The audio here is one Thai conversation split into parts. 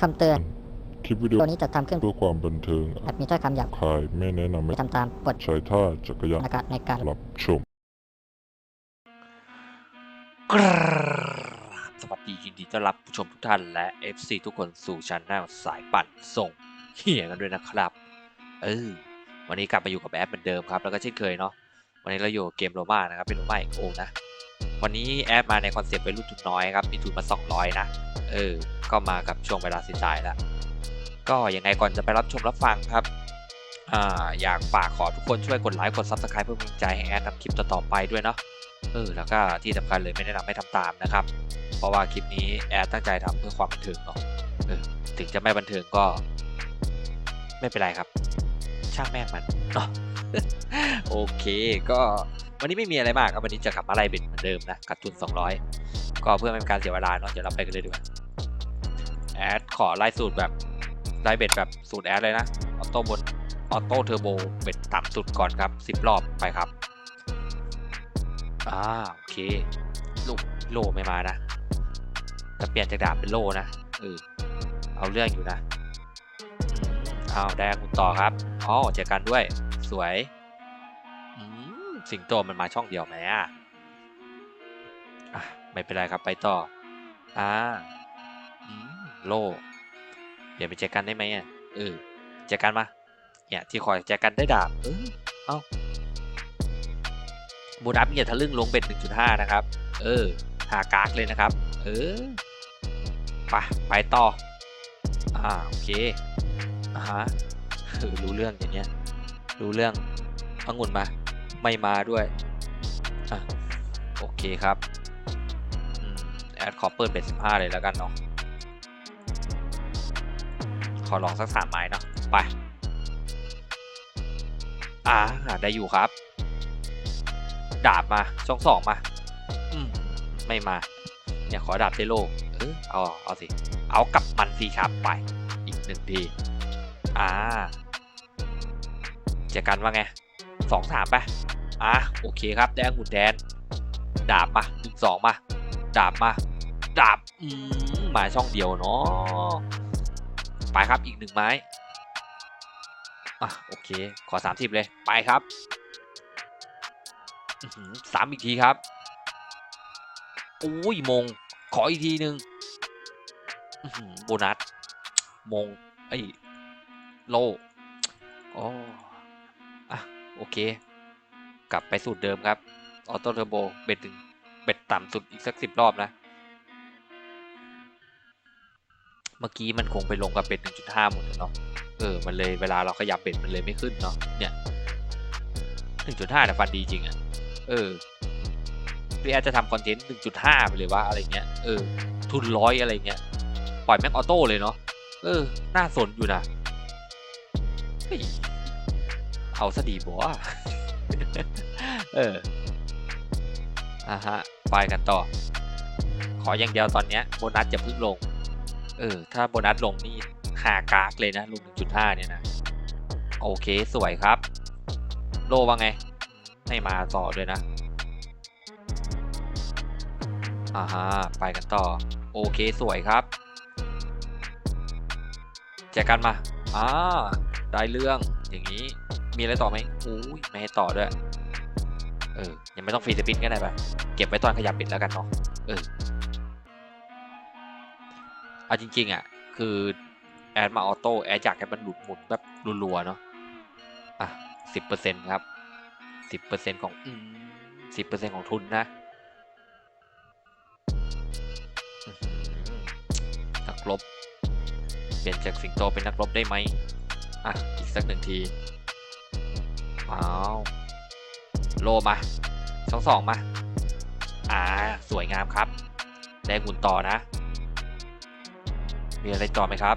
คำเตือน คลิปวิดีโอตัวนี้จะทำขึ้นเพื่อความบันเทิงอาจมีถ้อยคำหยาบคายไม่แนะนำให้ไม่ทำตามบทใช้ท่าจักรยานในการในการรับชมกราบสวัสดียินดีต้อนรับผู้ชมทุกท่านและ FC ทุกคนสู่ชันแนลสายปั่นส่งเฮียกันด้วยนะครับ เออ วันนี้กลับมาอยู่กับแอดเหมือนเดิมครับ แล้วก็เช่นเคยเนาะ วันนี้เราอยู่เกมโรมานะครับ เป็นโรมาอีกโอนะ วันนี้แอดมาในคอนเซปต์วัยรุ่นทุนน้อยครับ มีทุนมา 200 นะ เออ ก็มากับช่วงเวลาสิสายแล้ว ก็ยังไงก่อนจะไปรับชมรับฟังครับอ่าอยากฝากขอทุกคนช่วยกดไลค์ กด Subscribe เพื่อเป็นกำลังใจให้แอดทำคลิปต่อๆไปด้วยเนาะ เออ แล้วก็ที่สำคัญเลยไม่แนะนำให้ทำตามนะครับ เพราะว่าคลิปนี้แอดตั้งใจทำเพื่อความบันเทิงเนาะ เออ ถึงจะไม่บันเทิงก็ ไม่เป็นไรครับ ช่างแม่งมันเนาะโอเค ก็วันนี้ไม่มีอะไรมากครับวันนี้จะกลับมาไล่เบ็ดเหมือนเดิมนะกัดทุน 200 ก็เพื่อไม่เป็นการเสียเวลาเนาะเดี๋ยวเราไปกันเลยดีกว่าแอดขอไล่สูตรแบบไล่เบ็ดแบบสูตรแอดเลยนะออโต้บนออโต้เทอร์โบเบ็ดต่ำสุดก่อนครับ 10 รอบไปครับอ่าโอเคลูกโลไม่มานะจะเปลี่ยนจากดาบเป็นโลนะเออเอาเรื่องอยู่นะ อาวแดงคุณต่อครับอ๋อเจอกันด้วย สวยสิงโตมันมาช่องเดียวไหมอะไม่เป็นไรครับไปต่อ อ่าโลเปลี่ยนไปเจอกันได้ไหมอะเออเจอกันมา เนี่ยที่คอยเจอกันได้ดาบ เออเอาโบนัสเนี่ยทะลึ่งลงเป็น 1.5 นะครับ เออ หากากเลยนะครับ เออ ไป ไปต่อ อ่า โอเค อ่าฮะเออรู้เรื่องอย่างเงี้ย รู้เรื่ององุ่นมา ไม่มาด้วย อะ โอเคครับแอดขอเปิดเป็น15เลยแล้วกันเนาะ ขอลองสักสามไม้เนาะ ไป อ่า ได้อยู่ครับ ดาบมาช่องสองมา อืม ไม่มา เนี่ยขอดาบเทโล เออเอา เอาสิ เอากับมันสีครับไป อีกหนึ่งที อ่าเจอกันว่าไงสองสามไปอะโอเคครับแดงหุ่นแดน ดาบมาหนึ่งสองมา ดาบมา ดาบอืมมาช่องเดียวเนาะไปครับอีกหนึ่งไม้อะโอเค ขอสามสิบเลยไปครับสามอีกทีครับโอ้ยมง ขออีกทีหนึ่งโบนัส มงไอ้ โลอ๋ออะโอเค กลับไปสูตรเดิมครับออโต้เทอร์โบเบ็ดถึงเบ็ดต่ำสุดอีกสักสิบรอบนะ เมื่อกี้มันคงไปลงกับเบ็ด1.5หมดเลยเนาะเออ มันเลยเวลาเราขยับเบ็ดมันเลยไม่ขึ้นเนาะเนี่ย1.5แต่ฟันดีจริงอะเออพี่แอดจะทำคอนเทนต์1.5ไปเลยว่าอะไรเงี้ยเออทุนร้อยอะไรเงี้ยปล่อยแม็กออโต้เลยเนาะเออ น่าสนอยู่นะ ยเอาซะดีบัวะเอออะฮะไปกันต่อ ขออย่างเดียวตอนเนี้ยโบนัสจะพึ่งลง เออ ถ้าโบนัสลงนี่หากากเลยนะลง1.5 เนี่ยนะ โอเคสวยครับ โลว่าไงไม่มาต่อด้วยนะอ่าฮะไปกันต่อ โอเคสวยครับ แจกกันมาอ่า ได้เรื่องอย่างนี้มีอะไรต่อไหมอุ้ยไม่ให้ต่อด้วย เออ ยังไม่ต้องฟรีสปินก็ได้ปะเก็บไว้ตอนขยับปิดแล้วกันเนาะเออเอาจริง ๆ อะ คือแอดมาออโต้แอดอยากให้มันหลุดหมุนแบบรัวๆเนาะอะสิบเปอร์เซ็นต์ครับสิบเปอร์เซ็นต์ของสิบเปอร์เซ็นต์ของทุนนะนักรบเปลี่ยนจากสิงโตเป็นนักรบได้ไหม อะอีกสักหนึ่งทีว้าวโลมาช่องสองมา อ่า สวยงามครับ ได้หมุนต่อนะ มีอะไรต่อไหมครับ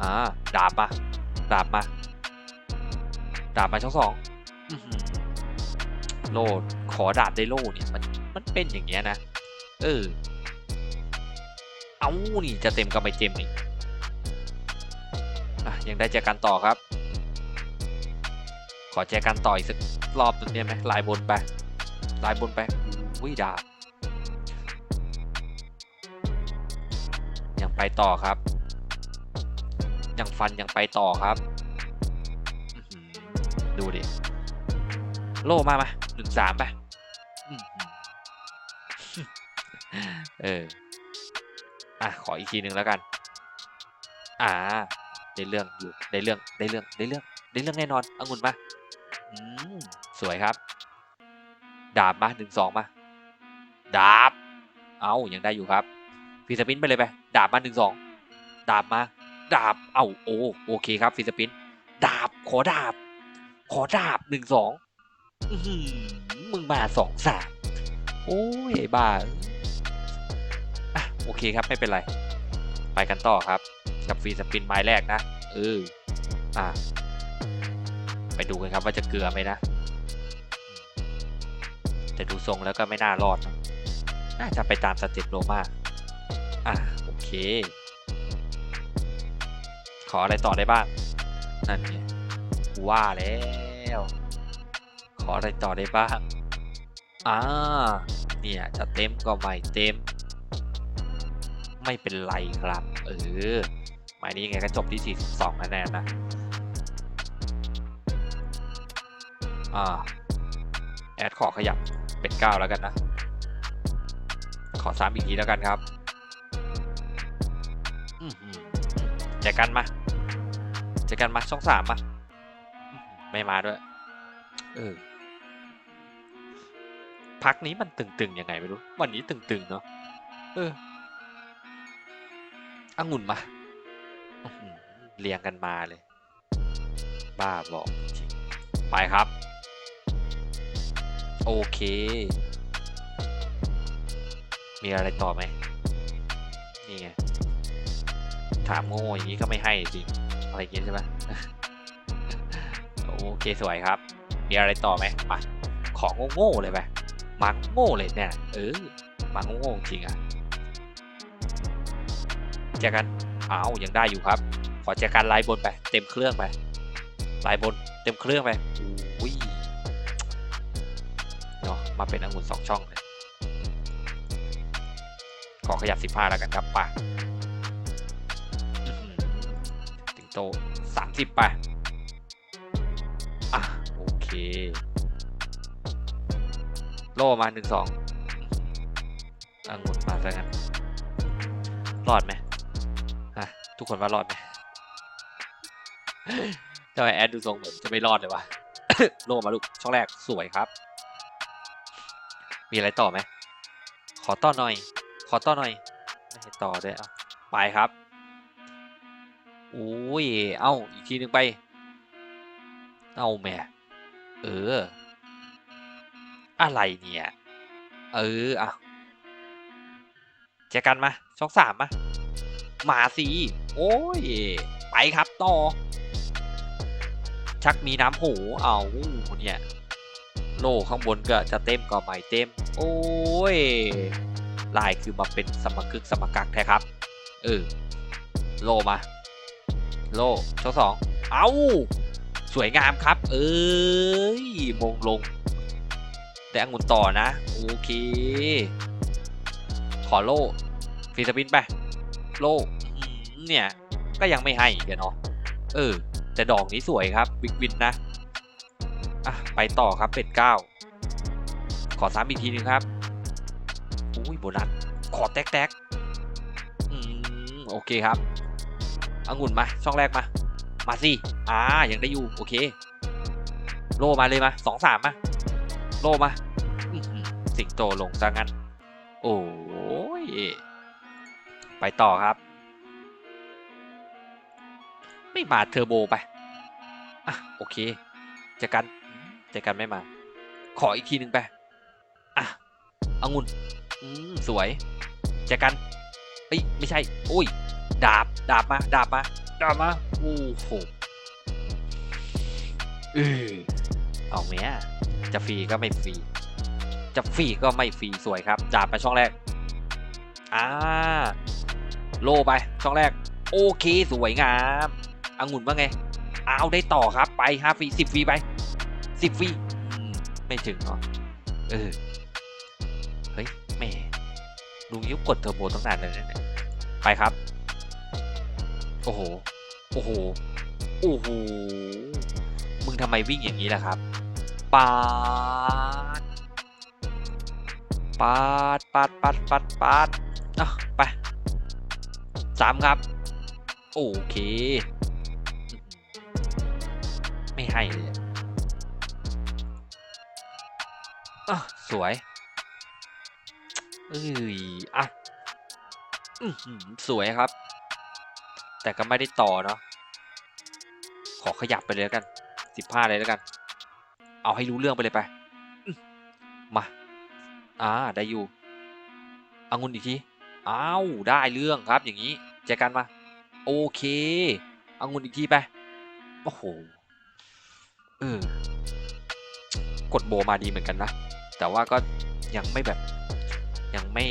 อ่า ดาบมา ดาบมา ดาบมาช่องสองโลดขอดาบได้โลเนี่ย มัน มันเป็นอย่างเงี้ยนะ เออ เอานี่จะเต็มก็ไม่เต็มนี่อะ ยังได้เจอกันต่อครับ ขอแจอกันต่ออีกสักรอบหนึ่งได้ไหมลายบนไปลายบนไปอุ้ยดาบยังไปต่อครับ ยังฟันยังไปต่อครับ ดูดิ โล่มามาหนึ่งสามไปเออ อะ ขออีกทีหนึ่งแล้วกัน อ่า ได้เรื่องอยู่ได้เรื่องได้เรื่องได้เรื่องได้เรื่องแน่นอนองุ่นมาอืมสวยครับ ดาบมาหนึ่งสองมา ดาบ เอายังได้อยู่ครับฟีสปินไปเลยไปดาบมาหนึ่งสองดาบมา ดาบเอาโอโอเคครับฟีสปิน ดาบขอดาบ ขอดาบหนึ่งสองมึงมาสองสามโอ้ยบ้าอะโอเคครับไม่เป็นไร ไปกันต่อครับ กับฟรีสปินไม้แรกนะเอออะไปดูกันครับว่าจะเกลือไหมนะ แต่ดูทรงแล้วก็ไม่น่ารอดนะน่าจะไปตามสเต็ปโลมาอะโอเค ขออะไรต่อได้บ้าง นั่นไงว่าแล้ว ขออะไรต่อได้บ้างอ่าเนี่ยจะเต็มก็ไม่เต็ม ไม่เป็นไรครับ เออ หมายนี้ยังไงก็จบที่ 42คะแนนนะอ่าแอดขอขยับเป็น 9 แล้วกันนะ ขอซ้ำอีกทีแล้วกันครับอื้อหือกันมาแจกกันมาช่องสามมา ไม่มาด้วย เออ พักนี้มันตึงๆยังไงไม่รู้ วันนี้ตึงๆเนาะ เออองุ่นมา เรียงกันมาเลย บ้าบอกจริงไปครับ โอเค มีอะไรต่อไหมนี่ไง ถามโง่อย่างนี้ก็ไม่ให้จริง อะไรอย่างงี้ใช่ไหมโอเคสวยครับ มีอะไรต่อไหมมาของโง่ๆเลยไปมาโง่เลยเนี่ย เออมาโง่ๆจริงอะแจอกัน อายังได้อยู่ครับ ขอแจกันลายบนไป เต็มเครื่องไปลายบนเต็มเครื่องไปอุ้ยเนาะมาเป็นองุ่นสองช่องเลยขอขยับ 15 แล้วกันครับป่ะถึงโต 30ไปอะ โอเค โล่มา 1 2องุ่นมาซะงั้นรอดไหม ทุกคนว่ารอดไหมทำไมแอดดูทรงเหมือนจะไม่รอดเลยวะโลมาลูกช่องแรกสวยครับ มีอะไรต่อไหม ขอต่อหน่อย ขอต่อหน่อย ไม่ให้ต่อด้วยอะไปครับอุ้ย เอ้า อีกทีหนึ่งไป เอาแม่ เออ อะไรเนี่ย เอออะแจอกันมา ช่องสามมา มาสิโอ้ย ไปครับต่อ ชักมีน้ำหูเอาเนี่ยโลข้างบนก็จะเต็มก็ไม่เต็ม โอ้ย ลายคือมาเป็นสมกึกสมกักแท้ครับ เออ โลมา โลช่องสอง เอาสวยงามครับ เอ้ย มงลง แต่องุ่นต่อนะ โอเค ขอโลฟีสปินไป โล่อืมเนี่ยก็ยังไม่ให้อีกันเนาะเออ แต่ดอกนี้สวยครับวิกวินนะอะไปต่อครับเป็ดเก้าขอซ้ำอีกทีนึงครับอุ้ยโบนัสขอแตกแตกอืมโอเคครับองุ่นมาช่องแรกมา มาสิอ่ายังได้อยู่โอเค โลมาเลยมาสองสามมาโลมาสิงโตลงซะงั้น โอ้ย ไปต่อครับ ไม่มาเทอร์โบไป อะ โอเคเจอกันเจอกันไม่มา ขออีกทีหนึ่งไป อะองุ่นอืมสวยเจอกันเอ้ยไม่ใช่ โอ้ย ดาบ ดาบมา ดาบมา ดาบมา โอ้โหเออเอาเนี้ยจะฟรีก็ไม่ฟรี จะฟรีก็ไม่ฟรี สวยครับ ดาบมาช่องแรก อ่า โลไปช่องแรก โอเค สวยงามองุ่นว่าไง เอาได้ต่อครับไปห้าฟรีสิบฟรีไปสิบวิอืมไม่ถึงเนาะเออเฮ้ยแม่ลุงยุบกดเทอร์โบตั้งนานเลยเนี่ยไปครับ โอ้โห โอ้โห โอ้โห มึงทำไมวิ่งอย่างนี้ล่ะครับ ปาด ปาด ปาด ปาด ปาด ปาดอะไป สามครับ โอเค ไม่ให้เลยอะสวยเอ้ยอะสวยครับ แต่ก็ไม่ได้ต่อเนาะขอขยับไปเลยแล้วกันสิบห้าเลยแล้วกัน เอาให้รู้เรื่องไปเลยไป มาอ่าได้อยู่อางุนอีกทีอ้าวได้เรื่องครับอย่างนี้ เจกันมา โอเค เอางุนอีกทีไป โอ้โห เออ กดโบมาดีเหมือนกันนะ แต่ว่าก็ยังไม่แบบ ยังไม่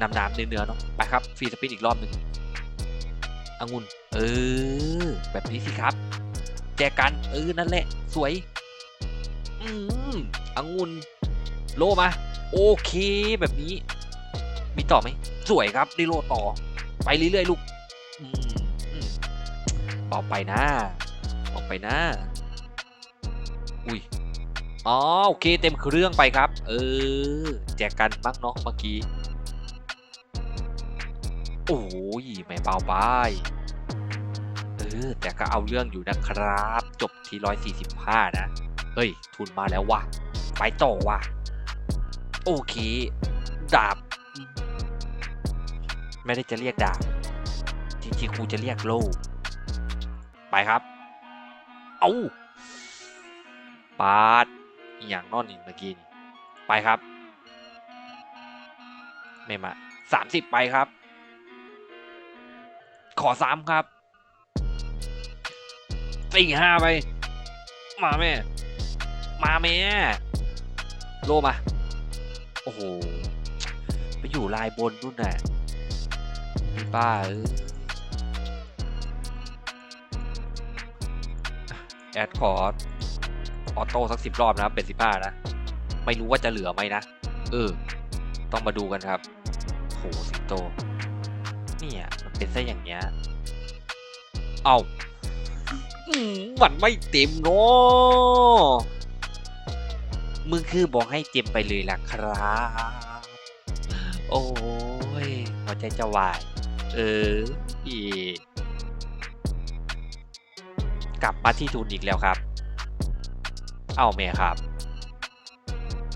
นำน้ำเนื้อเนาะ ไปครับ ฟรีสปินอีกรอบหนึ่งองุนเออ แบบนี้สิครับ แจกัน เออ นั่นแหละ สวย อืมองุนโลมา โอเค แบบนี้ มีต่อไหม สวยครับได้โลต่อ ไปเรื่อยๆลูกอืมอืมต่อไปนะต่อไปนะ อุ้ยอ๋อโอเคเต็มเครื่องไปครับ เออ แจกกันบ้างเนาะเมื่อกี้ โอ้ยไม่เบาไปเออแต่ก็เอาเรื่องอยู่นะครับ จบที่ร้อยสี่สิบห้านะ เฮ้ย ทุนมาแล้วว่ะไปต่อว่ะโอเค ดาบ ไม่ได้จะเรียกดาบจริงๆครูจะเรียกโล่ไปครับ เอาปาดอย่างนอนนี่เมื่อกี้นี่ไปครับไม่มาสามสิบไปครับ ขอสามครับสี่ห้าไป มาแม่ มาแม่ โลมา โอ้โห ไปอยู่ลายบนนู่นน่ะ ป้าแอดคอร์ดออโต้สักสิบรอบนะครับ เป็นสิบห้านะ ไม่รู้ว่าจะเหลือไหมนะ เออ ต้องมาดูกันครับ โห สิงโต เนี่ยมันเป็นซะอย่างเงี้ย เอามมันไม่เต็มเนาะมึงคือบอกให้เต็มไปเลยล่ะครับ โอ้ยหัวใจจะวาย เอออีกลับมาที่ทุนอีกแล้วครับ เอาเมครับ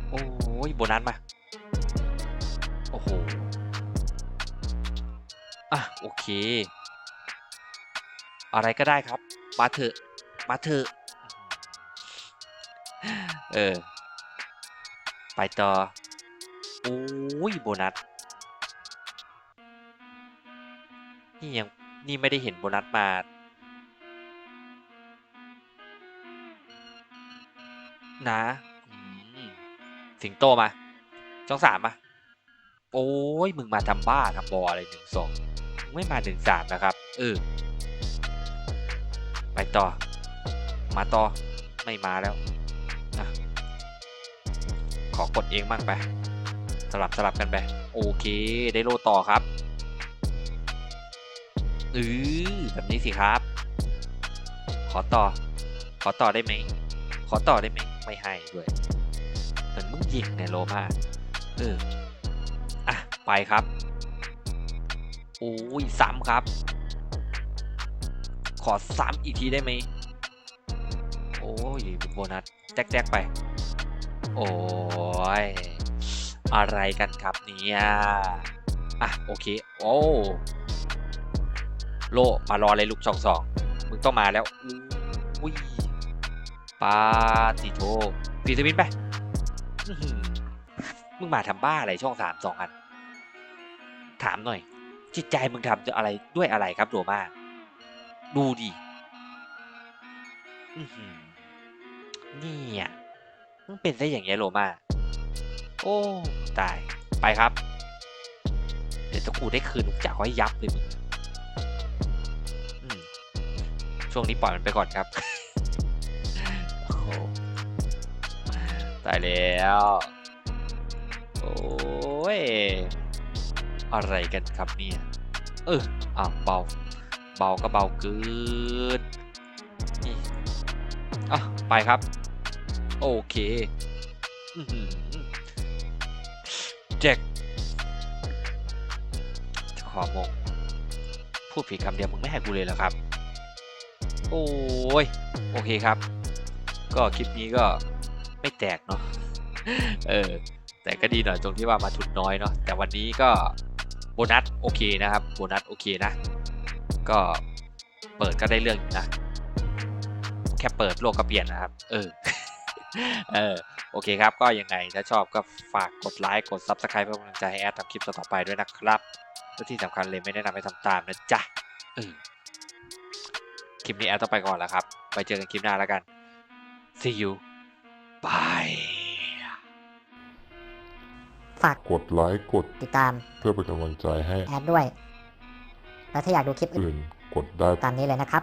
โอ้ยโบนัสมา โอ้โห อะ โอเค อะไรก็ได้ครับ มาเถอะ มาเถอะ เออ ไปต่อ โอ้ยโบนัส นี่ยังนี่ไม่ได้เห็นโบนัสมานะสิงโตมาช่องสามมาโอ้ยมึงมาทำบ้าทำบออะไรหนึ่งสองไม่มาหนึ่งสามนะครับเออไปต่อ มาต่อไม่มาแล้วอะขอกดเองมั่งไป สลับสลับกันไป โอเค ได้โลต่อครับ ออแบบนี้สิครับ ขอต่อ ขอต่อได้ไหม ขอต่อได้ไหม ไม่ให้ด้วย เหมือนมึงยิงในโลมาเออ อะ ไปครับ โอ้ยซ้ำครับ ขอซ้ำอีกทีได้ไหม โอ้ยโบนัส แจ๊กๆไป โอ้ย อะไรกันครับเนี่ย อะ โอเค โอ้ โลมารอเลยลูกสองสองมึงต้องมาแล้วอุ้ยปาติโทฟีสวินไปมึงมาทำบ้าอะไรช่องสามสองอัน ถามหน่อย จิตใจมึงทำจะอะไรด้วยอะไรครับโรมาดูดิอือหือเนี่ยมึงเป็นซะอย่างเงี้ยโรมาโอ้ตายไปครับ เดี๋ยวตะกูได้คืนลูกจ่าให้ยับเลยมึง ช่วงนี้ปล่อยมันไปก่อนครับโอ้โหได้แล้ว โอ้ย อะไรกันครับเนี่ย เอออะเบา เบาก็เบาเกินนี่อะไปครับ โอเคแจ็คจะขอมงพูดผิดคำเดียวมึงไม่ให้กูเลยเหรอครับ โอ้ย โอเคครับ ก็คลิปนี้ก็ไม่แตกเนาะ เออ แต่ก็ดีหน่อยตรงที่ว่ามาทุนน้อยเนาะ แต่วันนี้ก็โบนัสโอเคนะครับ โบนัสโอเคนะ ก็เปิดก็ได้เรื่องอยู่นะ แค่เปิดโลกก็เปลี่ยนนะครับ เออ เออ โอเคครับ ก็ยังไงถ้าชอบก็ฝากกดไลค์ กด Subscribe เพื่อเป็นกำลังใจให้แอดทำคลิปต่อไปด้วยนะครับและที่สำคัญเลยไม่แนะนำให้ทำตามนะจ๊ะ เออ ลิปนี้แอดต้องไปก่อนแล้วครับ ไปเจอกันคลิปหน้าแล้วกัน see you bye ฝากกดไลค์กดติดตามเพื่อเป็นกำลังใจให้แอดด้วย และถ้าอยากดูคลิปอื่น อื่นกดได้ ตามนี้เลยนะครับ